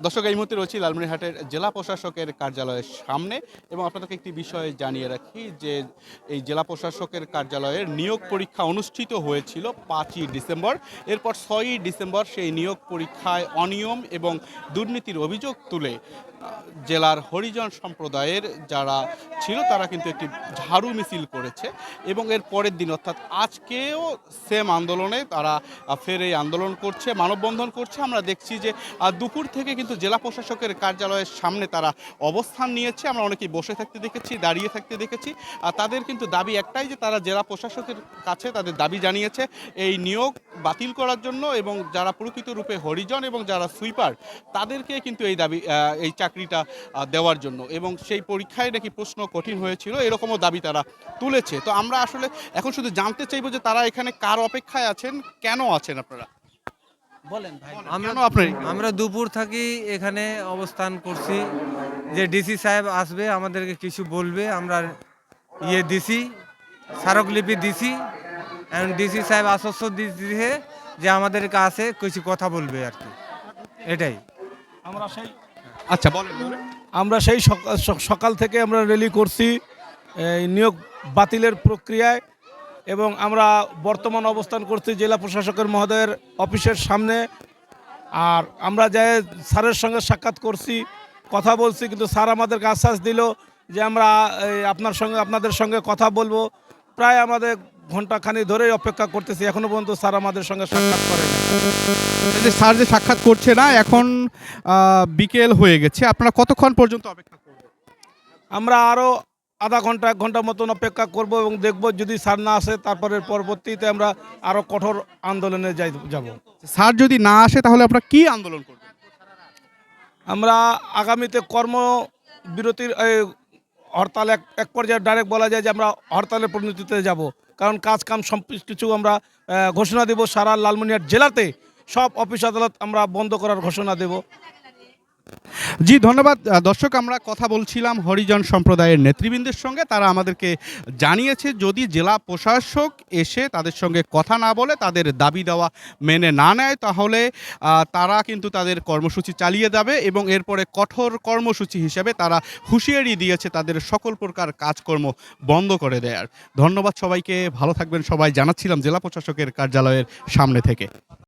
দর্শক, এই মুহূর্তে রয়েছি লালমনিরহাটের জেলা প্রশাসকের কার্যালয়ের সামনে এবং আপনাদেরকে একটি বিষয় জানিয়ে রাখি যে এই জেলা প্রশাসকের কার্যালয়ের নিয়োগ পরীক্ষা অনুষ্ঠিত হয়েছিল পাঁচই ডিসেম্বর। এরপর ছয়ই ডিসেম্বর সেই নিয়োগ পরীক্ষায় অনিয়ম এবং দুর্নীতির অভিযোগ তুলে জেলার হরিজন সম্প্রদায়ের যারা ছিল তারা কিন্তু একটি ঝাড়ু মিছিল করেছে এবং এর পরের দিন, অর্থাৎ আজকেও সেম আন্দোলনে তারা ফের এই আন্দোলন করছে, মানববন্ধন করছে। আমরা দেখছি যে দুপুর থেকে কিন্তু জেলা প্রশাসকের কার্যালয়ের সামনে তারা অবস্থান নিয়েছে। আমরা অনেকেই বসে থাকতে দেখেছি, দাঁড়িয়ে থাকতে দেখেছি। আর তাদের কিন্তু দাবি একটাই যে তারা জেলা প্রশাসকের কাছে তাদের দাবি জানিয়েছে, এই নিয়োগ বাতিল করার জন্য এবং যারা প্রকৃত রূপে হরিজন এবং যারা সুইপার, তাদেরকে কিন্তু এই দাবি এই চাকরিটা দেওয়ার জন্য। এবং সেই পরীক্ষায় নাকি প্রশ্ন কঠিন হয়েছিল, এরকমও দাবি তারা তুলেছে। তো আমরা আসলে এখন শুধু জানতে চাইব যে তারা এখানে কার অপেক্ষায় আছেন, কেন আছেন আপনারা? বলেন ভাই। আমরা দুপুর থাকি এখানে অবস্থান করছি। যে ডিসি সাহেব আসবে আমাদেরকে কিছু বলবে আমরা ইয়ে দিছি স্মারকলিপি দিছি। এখন ডিসি সাহেব আশ্বস্ত দিয়েছে যে আমাদের কাছে কিছু কথা বলবে আর কি। এটাই। আমরা সেই আচ্ছা বলেন আমরা সেই সকা- সকাল থেকে আমরা রেলি করছি নিয়োগ বাতিলের প্রক্রিয়ায়। এবং আমরা বর্তমান অবস্থান করছি জেলা প্রশাসকের মহোদয়ের অফিসের সামনে। আর আমরা যে স্যারের সঙ্গে সাক্ষাৎ করছি কথা বলছি কিন্তু স্যার আমাদেরকে আশ্বাস দিল যে আমরা এই, আপনার সঙ্গে আপনাদের সঙ্গে কথা বলব। প্রায় আমাদের ঘন্টাখানি ধরেই অপেক্ষা করতেছি এখনও পর্যন্ত স্যার আমাদের সঙ্গে সাক্ষাৎ করেন স্যার যে সাক্ষাৎ করছে না এখন বিকেল হয়ে গেছে। আপনারা কতক্ষণ পর্যন্ত অপেক্ষা করবেন? আমরা আরও আধা ঘণ্টা এক ঘণ্টা মতন অপেক্ষা করব এবং দেখব যদি স্যার না আসে তারপরে পরবর্তীতে আমরা আরও কঠোর আন্দোলনে যাই যাব। স্যার যদি না আসে তাহলে আমরা কি আন্দোলন করবেন? আমরা আগামীতে কর্ম বিরতির হরতাল এক এক পর্যায়ে ডাইরেক্ট বলা যায় যে আমরা হরতালের পরিণতিতে যাব। কারণ কাজ কাম সব কিছু আমরা ঘোষণা দেব সারা লালমনিরহাট জেলাতে। সব অফিস আদালত আমরা বন্ধ করার ঘোষণা দেব। জি, ধন্যবাদ। দর্শক, আমরা কথা বলছিলাম হরিজন সম্প্রদায়ের নেতৃবৃন্দের সঙ্গে। তারা আমাদেরকে জানিয়েছে, যদি জেলা প্রশাসক এসে তাদের সঙ্গে কথা না বলে, তাদের দাবি দেওয়া মেনে না নেয়, তাহলে তারা কিন্তু তাদের কর্মসূচি চালিয়ে যাবে এবং এরপরে কঠোর কর্মসূচি হিসেবে তারা হুঁশিয়ারি দিয়েছে তাদের সকল প্রকার কাজকর্ম বন্ধ করে দেয়ার ধন্যবাদ সবাইকে। ভালো থাকবেন সবাই। জানাচ্ছিলাম জেলা প্রশাসকের কার্যালয়ের সামনে থেকে।